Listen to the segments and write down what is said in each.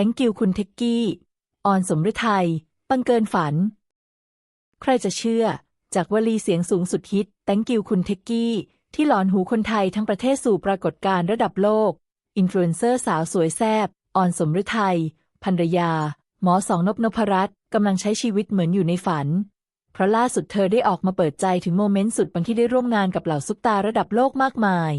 thank you คุณเทกกี้ ออนสมฤทัยบังเกินฝัน ใครจะเชื่อ จากวลีเสียงสูงสุดฮิต thank you คุณเทกกี้ ที่หลอนหูคนไทยทั้งประเทศสู่ปรากฏการณ์ระดับโลก อินฟลูเอนเซอร์สาวสวยแซบออนสมฤทัยภรรยา หมอสองนพนพรัตน์กำลังใช้ชีวิตเหมือนอยู่ในฝัน เพราะล่าสุดเธอได้ออกมาเปิดใจถึงโมเมนต์สุดบางที่ได้ร่วมงานกับเหล่าซุปตาระดับโลกมากมาย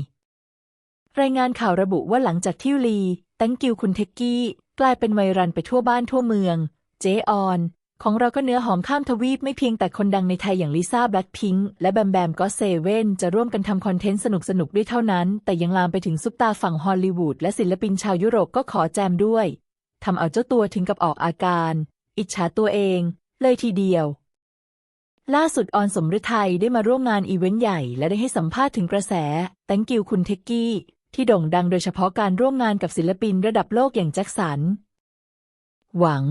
รายงานข่าวระบุว่าหลังจากที่ลี แตงกิวคุณเทกกี้ กลายเป็นไวรัลไปทั่วบ้านทั่วเมือง เจออน ของเราก็เนื้อหอมข้ามทวีปไม่เพียงแต่คนดังในไทยอย่างลิซ่าแบล็คพิงค์และแบมแบมก็เซเว่นจะร่วมกันทำคอนเทนต์สนุกๆด้วยเท่านั้น แต่ยังลามไปถึงซุปตาฝั่งฮอลลีวูดและศิลปินชาวยุโรปก็ขอแจมด้วยทำเอาเจ้าตัวถึงกับออกอาการ อิจฉาตัวเอง เลยทีเดียวล่าสุดออนสมฤทัยได้มาร่วมงานอีเวนต์ใหญ่และได้ให้สัมภาษณ์ถึงกระแส thank you คุณเทกกี้ ที่โด่งดังโดยเฉพาะการร่วมงานกับศิลปินระดับโลกอย่างแจ็คสัน หวัง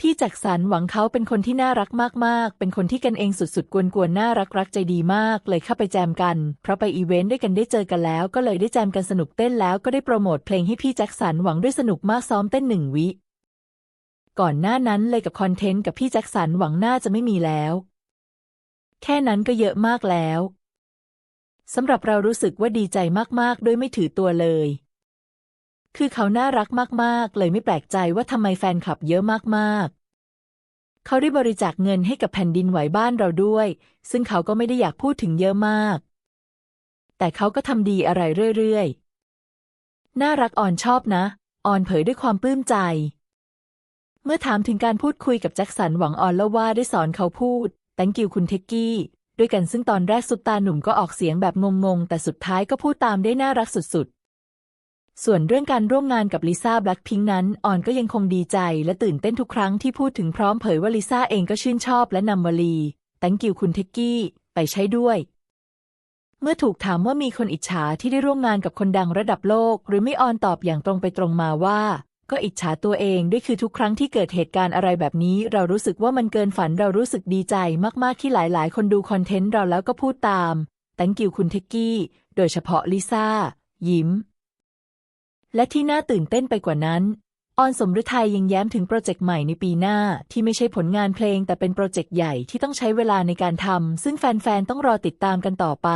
พี่แจ็คสันหวังเขาเป็นคนที่น่ารักมากๆ เป็นคนที่กันเองสุดๆ กวนๆ น่ารักรักใจดีมาก เลยเข้าไปแจมกัน เพราะไปอีเวนต์ด้วยกันได้เจอกันแล้ว ก็เลยได้แจมกันสนุกเต้นแล้วก็ได้โปรโมทเพลงให้พี่แจ็คสันหวังด้วยสนุกมากซ้อมเต้นหนึ่งวิ ก่อนหน้านั้นเลยกับคอนเทนต์กับพี่แจ็คสันหวังน่าจะไม่มีแล้ว แค่นั้นก็เยอะมากแล้ว สำหรับเรารู้สึกว่าดีใจมากๆ โดยไม่ถือตัวเลย คือเขาน่ารักมากๆ เลยไม่แปลกใจว่าทำไมแฟนคลับเยอะมากๆ เขาได้บริจาคเงินให้กับแผ่นดินไหวบ้านเราด้วย ซึ่งเขาก็ไม่ได้อยากพูดถึงเยอะมาก แต่เขาก็ทำดีอะไรเรื่อยๆ น่ารักอ่อนชอบนะอ่อนเผยด้วยความปลื้มใจ เมื่อถามถึงการพูดคุยกับแจ็คสันหวังออนเล่าว่าได้สอนเขาพูด thank you คุณเทกกี้ ด้วยกันซึ่งตอนแรกซุปตาหนุ่มก็ออกเสียงแบบงงๆ แต่สุดท้ายก็พูดตามได้น่ารักสุดๆ ส่วนเรื่องการร่วมงานกับลิซ่าแบล็คพิงนั้นออนก็ยังคงดีใจและตื่นเต้นทุกครั้งที่พูดถึงพร้อมเผยว่าลิซ่าเองก็ชื่นชอบและนำวลี thank you คุณเทกกี้ ไปใช้ด้วย เมื่อถูกถามว่ามีคนอิจฉาที่ได้ร่วมงานกับคนดังระดับโลก หรือไม่ออนตอบอย่างตรงไปตรงมาว่า ก็อิจฉาตัวเองด้วยคือทุกครั้งที่เกิดเหตุการณ์อะไรแบบนี้ เรารู้สึกว่ามันเกินฝันเรารู้สึกดีใจมากๆที่หลายๆ คนดูคอนเทนต์เราแล้วก็พูดตาม thank you คุณเทกกี้ โดยเฉพาะลิซ่า ยิ้ม และที่น่าตื่นเต้นไปกว่านั้น ออนสมฤทัยยังแย้มถึงโปรเจกต์ใหม่ในปีหน้าที่ไม่ใช่ผลงานเพลงแต่เป็นโปรเจกต์ใหญ่ที่ต้องใช้เวลาในการทำซึ่งแฟนๆต้องรอติดตามกันต่อไป